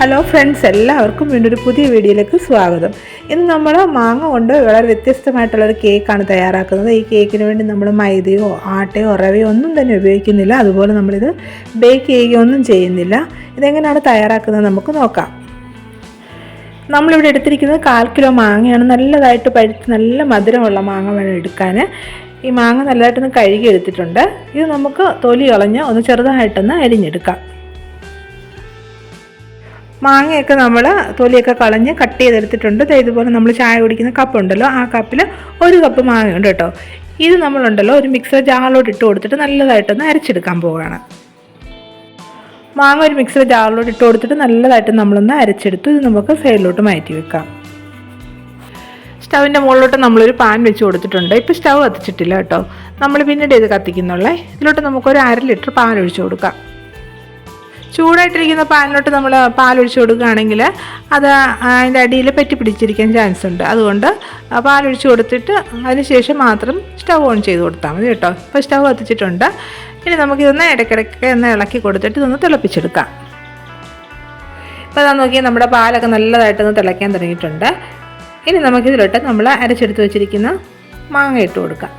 Hello friends എല്ലാവർക്കും വീണ്ടും ഒരു പുതിയ വീഡിയോയിലേക്ക് സ്വാഗതം. ഇന്ന് നമ്മൾ മാങ്ങ കൊണ്ട് വളരെ വ്യത്യസ്തമായിട്ടുള്ളൊരു കേക്കാണ് തയ്യാറാക്കുന്നത്. ഈ കേക്കിന് വേണ്ടി നമ്മൾ മൈദയോ ആട്ടയോ റവയോ ഒന്നും തന്നെ ഉപയോഗിക്കുന്നില്ല. അതുപോലെ നമ്മളിത് ബേക്ക് ചെയ്യുകയൊന്നും ചെയ്യുന്നില്ല. ഇതെങ്ങനെയാണ് തയ്യാറാക്കുന്നത് നമുക്ക് നോക്കാം. നമ്മളിവിടെ എടുത്തിരിക്കുന്നത് കാൽ കിലോ മാങ്ങയാണ്. നല്ലതായിട്ട് പഴുത്ത് നല്ല മധുരമുള്ള മാങ്ങ വേണം എടുക്കാൻ ഈ മാങ്ങ നല്ലതായിട്ടൊന്ന് കഴുകി എടുത്തിട്ടുണ്ട് ഇത് നമുക്ക് തൊലി കളഞ്ഞ് ഒന്ന് ചെറുതായിട്ടൊന്ന് അരിഞ്ഞെടുക്കാം. മാങ്ങയൊക്കെ നമ്മൾ തൊലിയൊക്കെ കളഞ്ഞ് കട്ട് ചെയ്തെടുത്തിട്ടുണ്ട്. ഇതുപോലെ നമ്മൾ ചായ കുടിക്കുന്ന കപ്പുണ്ടല്ലോ ആ കപ്പിൽ ഒരു കപ്പ് മാങ്ങയുണ്ട് കേട്ടോ ഇത് നമ്മളുണ്ടല്ലോ ഒരു മിക്സർ ജാറിലോട്ട് ഇട്ട് കൊടുത്തിട്ട് നല്ലതായിട്ടൊന്ന് അരച്ചെടുക്കാൻ പോവുകയാണ്. മാങ്ങ ഒരു മിക്സർ ജാറിലോട്ട് ഇട്ട് കൊടുത്തിട്ട് നല്ലതായിട്ട് നമ്മളൊന്ന് അരച്ചെടുത്ത് ഇത് നമുക്ക് സൈഡിലോട്ട് മാറ്റി വെക്കാം. സ്റ്റവിന്റെ മുകളിലോട്ട് നമ്മളൊരു പാൻ വെച്ച് കൊടുത്തിട്ടുണ്ട്. ഇപ്പോൾ സ്റ്റവ് കത്തിച്ചിട്ടില്ല കേട്ടോ നമ്മൾ പിന്നീട് ഇത് കത്തിക്കുന്നുള്ളേ. ഇതിലോട്ട് നമുക്കൊരു അര ലിറ്റർ പാൽ ഒഴിച്ചു കൊടുക്കാം. ചൂടായിട്ടിരിക്കുന്ന പാനിലോട്ട് നമ്മൾ പാലൊഴിച്ച് കൊടുക്കുകയാണെങ്കിൽ അത് അതിന്റെ അടിയിൽ പറ്റി പിടിച്ചിരിക്കാൻ ചാൻസ് ഉണ്ട്. അതുകൊണ്ട് പാലൊഴിച്ച് കൊടുത്തിട്ട് അതിന് ശേഷം മാത്രം സ്റ്റവ് ഓൺ ചെയ്ത് കൊടുത്താൽ മതി കേട്ടോ. ഇപ്പോൾ സ്റ്റവ് കത്തിച്ചിട്ടുണ്ട്. ഇനി നമുക്കിതൊന്ന് ഇടയ്ക്കിടയ്ക്ക് ഒന്ന് ഇളക്കി കൊടുത്തിട്ട് ഇതൊന്ന് തിളപ്പിച്ചെടുക്കാം. ഇപ്പോൾ അതാ നോക്കി നമ്മുടെ പാലൊക്കെ നല്ലതായിട്ടൊന്ന് തിളയ്ക്കാൻ തുടങ്ങിയിട്ടുണ്ട്. ഇനി നമുക്കിതിലോട്ട് നമ്മൾ അരച്ചെടുത്ത് വെച്ചിരിക്കുന്ന മാങ്ങ ഇട്ട് കൊടുക്കാം.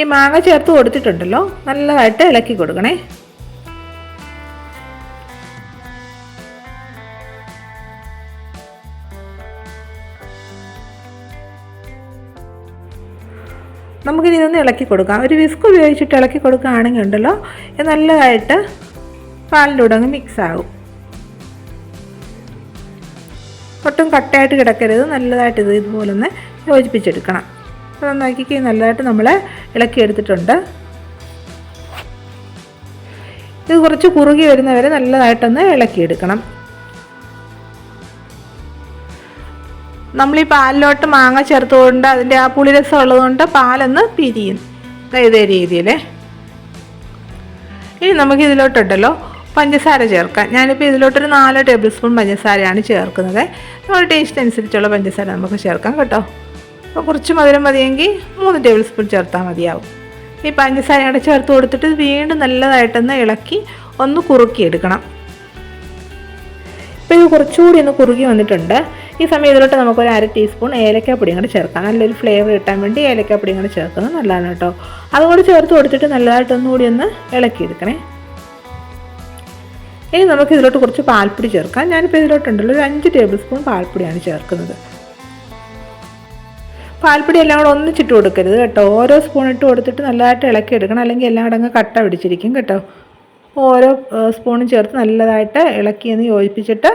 ഈ മാങ്ങ ചേർത്ത് കൊടുത്തിട്ടുണ്ടല്ലോ. നല്ലതായിട്ട് ഇളക്കി കൊടുക്കണേ. നമുക്കിനി ഇതൊന്ന് ഇളക്കി കൊടുക്കാം. ഒരു വിസ്ക് ഉപയോഗിച്ചിട്ട് ഇളക്കി കൊടുക്കുകയാണെങ്കിൽ ഉണ്ടല്ലോ നല്ലതായിട്ട് പാലിന്റെ കൂടെ അങ്ങ് മിക്സാകും ഒട്ടും കട്ടയായിട്ട് കിടക്കരുത്. നല്ലതായിട്ട് ഇത് ഇതുപോലെ ഒന്ന് യോജിപ്പിച്ചെടുക്കണം. അപ്പോൾ നന്നാക്കി നല്ലതായിട്ട് നമ്മൾ ഇളക്കിയെടുത്തിട്ടുണ്ട് ഇത് കുറച്ച് കുറുകി വരുന്നവരെ നല്ലതായിട്ടൊന്ന് ഇളക്കിയെടുക്കണം. നമ്മൾ ഈ പാലിലോട്ട് മാങ്ങ ചേർത്തുകൊണ്ട് അതിന്റെ ആ പുളിരസം ഉള്ളതുകൊണ്ട് പാലൊന്ന് പിരിയും. ഇതേ രീതിയിൽ ഇനി നമുക്ക് ഇതിലോട്ടുണ്ടല്ലോ പഞ്ചസാര ചേർക്കാം. ഞാനിപ്പോൾ ഇതിലോട്ടൊരു നാല് ടേബിൾ സ്പൂൺ പഞ്ചസാരയാണ് ചേർക്കുന്നത്. നമ്മുടെ ടേസ്റ്റ് അനുസരിച്ചുള്ള പഞ്ചസാര നമുക്ക് ചേർക്കാം കേട്ടോ. അപ്പോൾ കുറച്ച് മധുരം മതിയെങ്കിൽ മൂന്ന് ടേബിൾ സ്പൂൺ ചേർത്താൽ മതിയാവും. ഈ പഞ്ചസാര കൂടെ ചേർത്ത് കൊടുത്തിട്ട് വീണ്ടും നല്ലതായിട്ടൊന്ന് ഇളക്കി ഒന്ന് കുറുക്കിയെടുക്കണം. ഇപ്പോൾ ഇത് കുറച്ചുകൂടി ഒന്ന് കുറുകി വന്നിട്ടുണ്ട്. ഈ സമയം ഇതിലോട്ട് നമുക്കൊരു അര ടീസ്പൂൺ ഏലക്കാപ്പൊടിയും കൂടെ ചേർക്കാം. നല്ലൊരു ഫ്ലേവർ കിട്ടാൻ വേണ്ടി ഏലക്കാപ്പൊടിയും കൂടെ ചേർക്കുന്നത് നല്ലതാണ് കേട്ടോ. അതുകൂടി ചേർത്ത് കൊടുത്തിട്ട് നല്ലതായിട്ട് ഒന്നുകൂടി ഒന്ന് ഇളക്കിയെടുക്കണേ. ഇനി നമുക്ക് ഇതിലോട്ട് കുറച്ച് പാൽപ്പൊടി ചേർക്കാം. ഞാനിപ്പോൾ ഇതിലോട്ടുണ്ടല്ലോ ഒരു അഞ്ച് ടേബിൾ സ്പൂൺ പാൽപ്പൊടിയാണ് ചേർക്കുന്നത്. പാൽപ്പൊടി എല്ലാം കൂടെ ഒന്നിച്ചിട്ട് കൊടുക്കരുത് കേട്ടോ. ഓരോ സ്പൂൺ ഇട്ട് കൊടുത്തിട്ട് നല്ലതായിട്ട് ഇളക്കി എടുക്കണം. അല്ലെങ്കിൽ എല്ലാം കൂടെ അങ്ങ് കട്ട പിടിച്ചിരിക്കും കേട്ടോ. ഓരോ സ്പൂണും ചേർത്ത് നല്ലതായിട്ട് ഇളക്കി ഒന്ന് യോജിപ്പിച്ചിട്ട്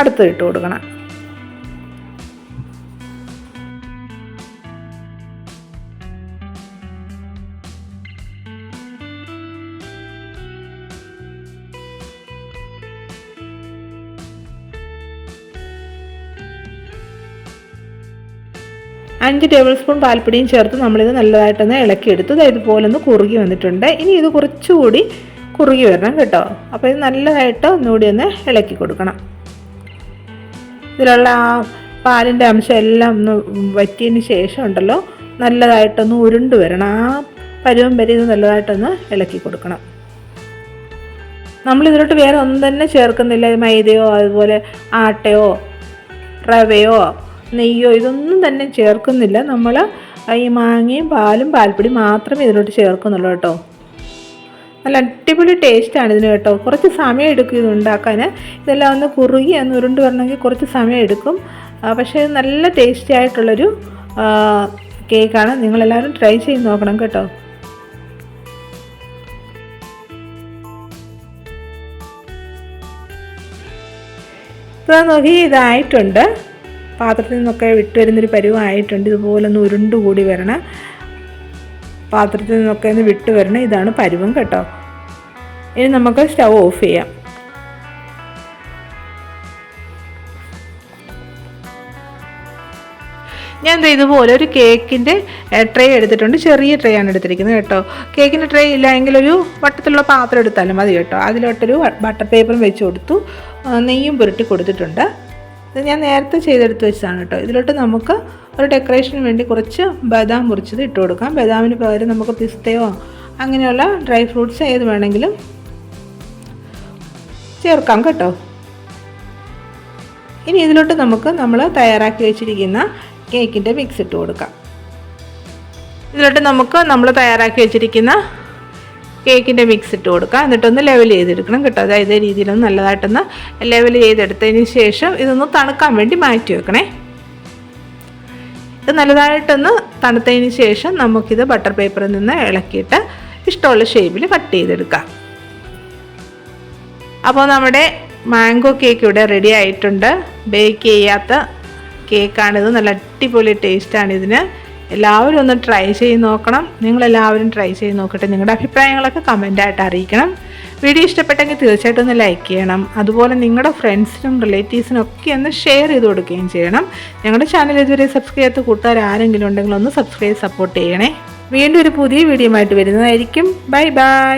അടുത്ത് ഇട്ട് കൊടുക്കണം. അഞ്ച് ടേബിൾ സ്പൂൺ പാൽപ്പൊടിയും ചേർത്ത് നമ്മളിത് നല്ലതായിട്ടൊന്ന് ഇളക്കിയെടുത്ത് ഇതുപോലെ ഒന്ന് കുറുകി വന്നിട്ടുണ്ട്. ഇനി ഇത് കുറച്ചുകൂടി കുറുകി വരണം കേട്ടോ. അപ്പോൾ ഇത് നല്ലതായിട്ട് ഒന്നുകൂടി ഒന്ന് ഇളക്കി കൊടുക്കണം. ഇതിലുള്ള ആ പാലിന്റെ അംശം എല്ലാം ഒന്ന് വറ്റിയതിന് ശേഷം ഉണ്ടല്ലോ നല്ലതായിട്ടൊന്ന് ഉരുണ്ട് വരണം. ആ പരുവം വരെ ഇത് നല്ലതായിട്ടൊന്ന് ഇളക്കി കൊടുക്കണം. നമ്മളിതിലോട്ട് വേറെ ഒന്നും തന്നെ ചേർക്കുന്നില്ല. മൈദയോ അതുപോലെ ആട്ടയോ റവയോ നെയ്യോ ഇതൊന്നും തന്നെ ചേർക്കുന്നില്ല. നമ്മൾ ഈ മാങ്ങയും പാലും പാൽപ്പൊടി മാത്രമേ ഇതിലോട്ട് ചേർക്കുന്നുള്ളൂ കേട്ടോ. നല്ല അടിപൊളി ടേസ്റ്റാണ് ഇതിന് കേട്ടോ. കുറച്ച് സമയം എടുക്കും ഇത് ഉണ്ടാക്കാൻ ഇതെല്ലാം ഒന്ന് കുറുകി എന്ന് ഉരുണ്ട് വരണമെങ്കിൽ കുറച്ച് സമയം എടുക്കും. പക്ഷേ നല്ല ടേസ്റ്റി ആയിട്ടുള്ളൊരു കേക്കാണ് നിങ്ങളെല്ലാവരും ട്രൈ ചെയ്ത് നോക്കണം കേട്ടോ. ഇപ്പോൾ നോക്കി ഇതായിട്ടുണ്ട്. പാത്രത്തിൽ നിന്നൊക്കെ വിട്ട് വരുന്നൊരു പരുവമായിട്ടുണ്ട് ഇതുപോലെ ഒന്ന് ഉരുണ്ട് കൂടി വരണം. പാത്രത്തിൽ നിന്നൊക്കെ ഒന്ന് വിട്ട് വരണം. ഇതാണ് പരുവം കേട്ടോ. ഇനി നമുക്ക് സ്റ്റവ് ഓഫ് ചെയ്യാം. ഞാൻ എന്താ ഇതുപോലെ ഒരു കേക്കിന്റെ ട്രേ എടുത്തിട്ടുണ്ട്. ചെറിയ ട്രേ ആണ് എടുത്തിരിക്കുന്നത് കേട്ടോ. കേക്കിന്റെ ട്രേ ഇല്ല എങ്കിൽ ഒരു വട്ടത്തിലുള്ള പാത്രം എടുത്താലും മതി കേട്ടോ. അതിലോട്ടൊരു ബട്ടർ പേപ്പറും വെച്ച് കൊടുത്തു. നെയ്യും പുരട്ടി കൊടുത്തിട്ടുണ്ട്. ഇത് ഞാൻ നേരത്തെ ചെയ്തെടുത്ത് വെച്ചതാണ് കേട്ടോ. ഇതിലോട്ട് നമുക്ക് ഒരു ഡെക്കറേഷന് വേണ്ടി കുറച്ച് ബദാം മുറിച്ചത് ഇട്ട് കൊടുക്കാം. ബദാമിന് പകരം നമുക്ക് പിസ്തയോ അങ്ങനെയുള്ള ഡ്രൈ ഫ്രൂട്ട്സ് ഏത് വേണമെങ്കിലും ചേർക്കാം കേട്ടോ. ഇനി ഇതിലോട്ട് നമുക്ക് നമ്മൾ തയ്യാറാക്കി വെച്ചിരിക്കുന്ന കേക്കിന്റെ മിക്സ് ഇട്ട് കൊടുക്കാം. ഇതിലോട്ട് നമുക്ക് നമ്മൾ തയ്യാറാക്കി വെച്ചിരിക്കുന്ന കേക്കിന്റെ മിക്സ് ഇട്ട് കൊടുക്കുക. എന്നിട്ടൊന്ന് ലെവൽ ചെയ്തെടുക്കണം കേട്ടോ. അതായത് രീതിയിലൊന്ന് നല്ലതായിട്ടൊന്ന് ലെവൽ ചെയ്തെടുത്തതിന് ശേഷം ഇതൊന്ന് തണുക്കാൻ വേണ്ടി മാറ്റി വെക്കണേ. ഇത് നല്ലതായിട്ടൊന്ന് തണുത്തതിന് ശേഷം നമുക്കിത് ബട്ടർ പേപ്പറിൽ നിന്ന് ഇളക്കിയിട്ട് ഇഷ്ടമുള്ള ഷേപ്പിൽ കട്ട് ചെയ്തെടുക്കാം. അപ്പോൾ നമ്മുടെ മാംഗോ കേക്ക് ഇവിടെ റെഡി ആയിട്ടുണ്ട്. ബേക്ക് ചെയ്യാത്ത കേക്കാണിത് നല്ല അടിപൊളി ടേസ്റ്റാണ് ഇതിന്. എല്ലാവരും ഒന്ന് ട്രൈ ചെയ്ത് നോക്കണം. നിങ്ങളെല്ലാവരും ട്രൈ ചെയ്ത് നോക്കട്ടെ. നിങ്ങളുടെ അഭിപ്രായങ്ങളൊക്കെ കമന്റായിട്ട് അറിയിക്കണം. വീഡിയോ ഇഷ്ടപ്പെട്ടെങ്കിൽ തീർച്ചയായിട്ടും ഒന്ന് ലൈക്ക് ചെയ്യണം. അതുപോലെ നിങ്ങളുടെ ഫ്രണ്ട്സിനും റിലേറ്റീവ്സിനും ഒക്കെ ഒന്ന് ഷെയർ ചെയ്ത് കൊടുക്കുകയും ചെയ്യണം. ഞങ്ങളുടെ ചാനൽ ഇതുവരെ സബ്സ്ക്രൈബ് ചെയ്ത് കൂട്ടുകാർ ആരെങ്കിലും ഉണ്ടെങ്കിൽ ഒന്ന് സബ്സ്ക്രൈബ് സപ്പോർട്ട് ചെയ്യണേ. വീണ്ടും ഒരു പുതിയ വീഡിയോ ആയിട്ട് വരുന്നതായിരിക്കും. Bye bye